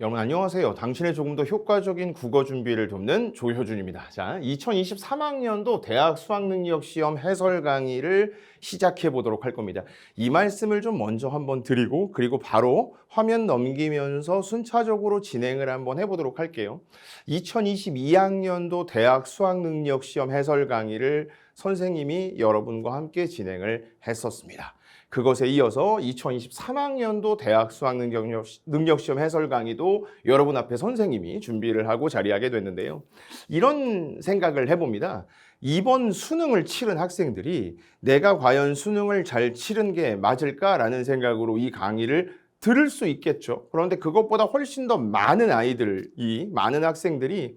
여러분 안녕하세요. 당신의 조금 더 효과적인 국어 준비를 돕는 조효준입니다. 자, 2023학년도 대학 수학능력 시험 해설 강의를 시작해 보도록 할 겁니다. 이 말씀을 좀 먼저 한번 드리고 그리고 바로 화면 넘기면서 순차적으로 진행을 한번 해 보도록 할게요. 2022학년도 대학 수학능력 시험 해설 강의를 선생님이 여러분과 함께 진행을 했었습니다. 그것에 이어서 2023학년도 대학 수학 능력, 능력 시험 해설 강의도 여러분 앞에 선생님이 준비를 하고 자리하게 됐는데요. 이런 생각을 해봅니다. 이번 수능을 치른 학생들이 내가 과연 수능을 잘 치른 게 맞을까라는 생각으로 이 강의를 들을 수 있겠죠. 그런데 그것보다 훨씬 더 많은 아이들이, 많은 학생들이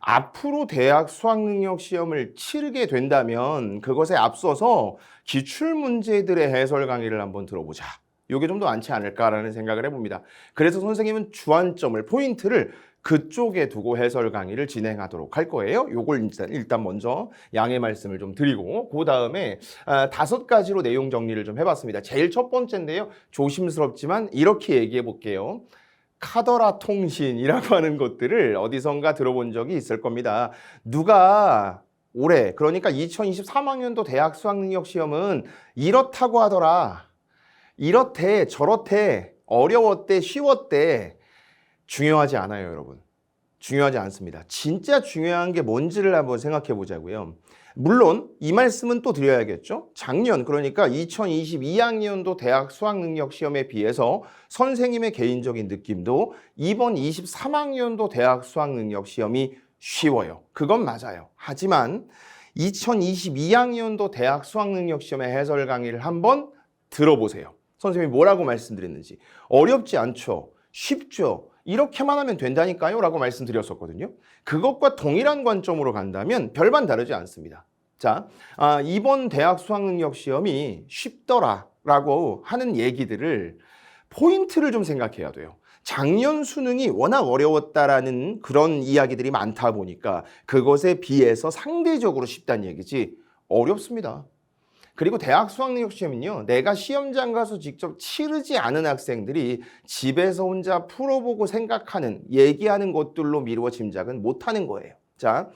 앞으로 대학 수학능력 시험을 치르게 된다면 그것에 앞서서 기출 문제들의 해설 강의를 한번 들어보자. 이게 좀 더 많지 않을까라는 생각을 해봅니다. 그래서 선생님은 주안점을 포인트를 그쪽에 두고 해설 강의를 진행하도록 할 거예요. 요걸 일단, 일단 먼저 양해 말씀을 좀 드리고 그 다음에 아, 다섯 가지로 내용 정리를 좀 해봤습니다. 제일 첫 번째인데요. 조심스럽지만 이렇게 얘기해 볼게요. 카더라 통신이라고 하는 것들을 어디선가 들어본 적이 있을 겁니다. 누가 올해 그러니까 2023학년도 대학 수학능력 시험은 이렇다고 하더라. 이렇대 저렇대 어려웠대 쉬웠대 중요하지 않아요, 여러분. 중요하지 않습니다. 진짜 중요한 게 뭔지를 한번 생각해 보자고요. 물론 이 말씀은 또 드려야겠죠. 작년 그러니까 2022학년도 대학 수학 능력 시험에 비해서 선생님의 개인적인 느낌도 이번 23학년도 대학 수학 능력 시험이 쉬워요. 그건 맞아요. 하지만 2022학년도 대학 수학 능력 시험의 해설 강의를 한번 들어보세요. 선생님이 뭐라고 말씀드렸는지 어렵지 않죠. 쉽죠. 이렇게만 하면 된다니까요 라고 말씀드렸었거든요. 그것과 동일한 관점으로 간다면 별반 다르지 않습니다. 자, 아, 이번 대학 수학능력 시험이 쉽더라 라고 하는 얘기들을 포인트를 좀 생각해야 돼요. 작년 수능이 워낙 어려웠다라는 그런 이야기들이 많다 보니까 그것에 비해서 상대적으로 쉽다는 얘기지 어렵습니다. 그리고 대학 수학 능력 시험은요, 내가 시험장 가서 직접 치르지 않은 학생들이 집에서 혼자 풀어보고 생각하는, 얘기하는 것들로 미루어 짐작은 못하는 거예요. 자,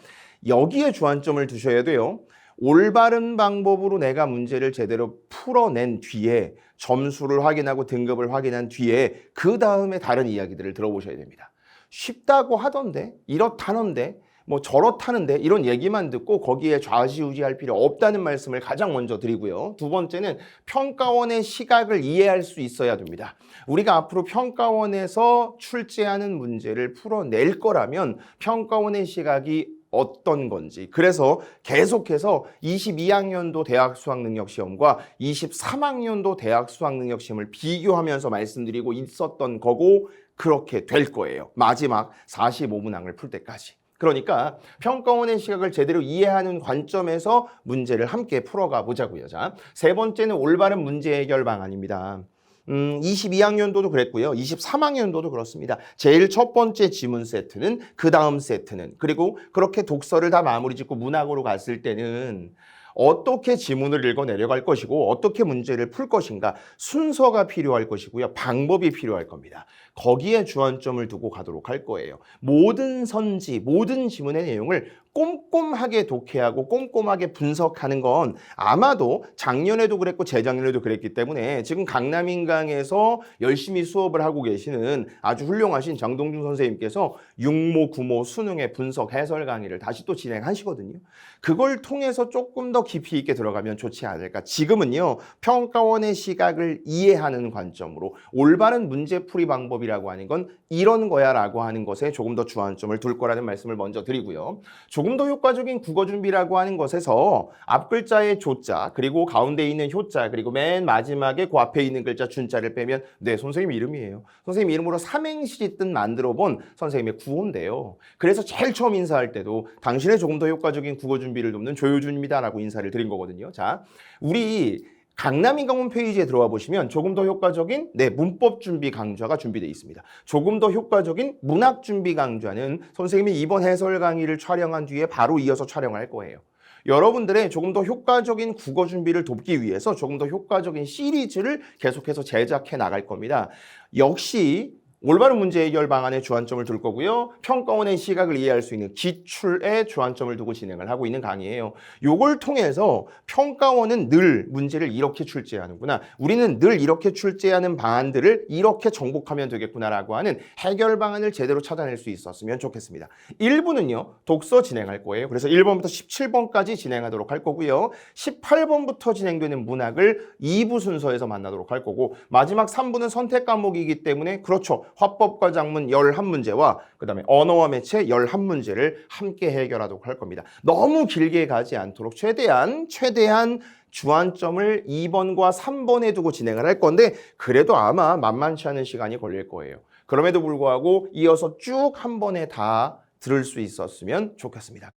여기에 주안점을 두셔야 돼요. 올바른 방법으로 내가 문제를 제대로 풀어낸 뒤에 점수를 확인하고 등급을 확인한 뒤에 그 다음에 다른 이야기들을 들어보셔야 됩니다. 쉽다고 하던데, 이렇다는데, 뭐 저렇다는데 이런 얘기만 듣고 거기에 좌지우지할 필요 없다는 말씀을 가장 먼저 드리고요. 두 번째는 평가원의 시각을 이해할 수 있어야 됩니다. 우리가 앞으로 평가원에서 출제하는 문제를 풀어낼 거라면 평가원의 시각이 어떤 건지. 그래서 계속해서 22학년도 대학 수학능력 시험과 23학년도 대학 수학능력 시험을 비교하면서 말씀드리고 있었던 거고 그렇게 될 거예요. 마지막 45문항을 풀 때까지. 그러니까 평가원의 시각을 제대로 이해하는 관점에서 문제를 함께 풀어가 보자고요. 자, 세 번째는 올바른 문제 해결 방안입니다. 음, 22학년도도 그랬고요. 23학년도도 그렇습니다. 제일 첫 번째 지문 세트는 그 다음 세트는 그리고 그렇게 독서를 다 마무리 짓고 문학으로 갔을 때는 어떻게 지문을 읽어 내려갈 것이고 어떻게 문제를 풀 것인가 순서가 필요할 것이고요. 방법이 필요할 겁니다. 거기에 주안점을 두고 가도록 할 거예요. 모든 선지, 모든 지문의 내용을 꼼꼼하게 독해하고 꼼꼼하게 분석하는 건 아마도 작년에도 그랬고 재작년에도 그랬기 때문에 지금 강남인강에서 열심히 수업을 하고 계시는 아주 훌륭하신 장동준 선생님께서 육모, 구모, 수능의 분석 해설 강의를 다시 또 진행하시거든요. 그걸 통해서 조금 더 깊이 있게 들어가면 좋지 않을까. 지금은요, 평가원의 시각을 이해하는 관점으로 올바른 문제풀이 방법이라고 하는 건 이런 거야 라고 하는 것에 조금 더 주안점을 둘 거라는 말씀을 먼저 드리고요. 조금 더 효과적인 국어 준비라고 하는 것에서 앞 글자의 조자 그리고 가운데 있는 효자 그리고 맨 마지막에 그 앞에 있는 글자 준자를 빼면 네 선생님 이름이에요. 선생님 이름으로 삼행시리 뜻 만들어 본 선생님의 구호인데요. 그래서 제일 처음 인사할 때도 당신의 조금 더 효과적인 국어 준비를 돕는 조효준입니다라고 인사 를 드린 거거든요. 자, 우리 강남인강 홈페이지에 들어와 보시면 조금 더 효과적인 네, 문법 준비 강좌가 준비되어 있습니다. 조금 더 효과적인 문학 준비 강좌는 선생님이 이번 해설 강의를 촬영한 뒤에 바로 이어서 촬영할 거예요. 여러분들의 조금 더 효과적인 국어 준비를 돕기 위해서 조금 더 효과적인 시리즈를 계속해서 제작해 나갈 겁니다. 역시 올바른 문제 해결 방안에 주안점을 둘 거고요. 평가원의 시각을 이해할 수 있는 기출에 주안점을 두고 진행을 하고 있는 강의예요. 요걸 통해서 평가원은 늘 문제를 이렇게 출제하는구나. 우리는 늘 이렇게 출제하는 방안들을 이렇게 정복하면 되겠구나라고 하는 해결 방안을 제대로 찾아낼 수 있었으면 좋겠습니다. 1부는요. 독서 진행할 거예요. 그래서 1번부터 17번까지 진행하도록 할 거고요. 18번부터 진행되는 문학을 2부 순서에서 만나도록 할 거고 마지막 3부는 선택 과목이기 때문에 그렇죠. 화법과 작문 11문제와 그 다음에 언어와 매체 11문제를 함께 해결하도록 할 겁니다. 너무 길게 가지 않도록 최대한 최대한 주안점을 2번과 3번에 두고 진행을 할 건데 그래도 아마 만만치 않은 시간이 걸릴 거예요. 그럼에도 불구하고 이어서 쭉 한 번에 다 들을 수 있었으면 좋겠습니다.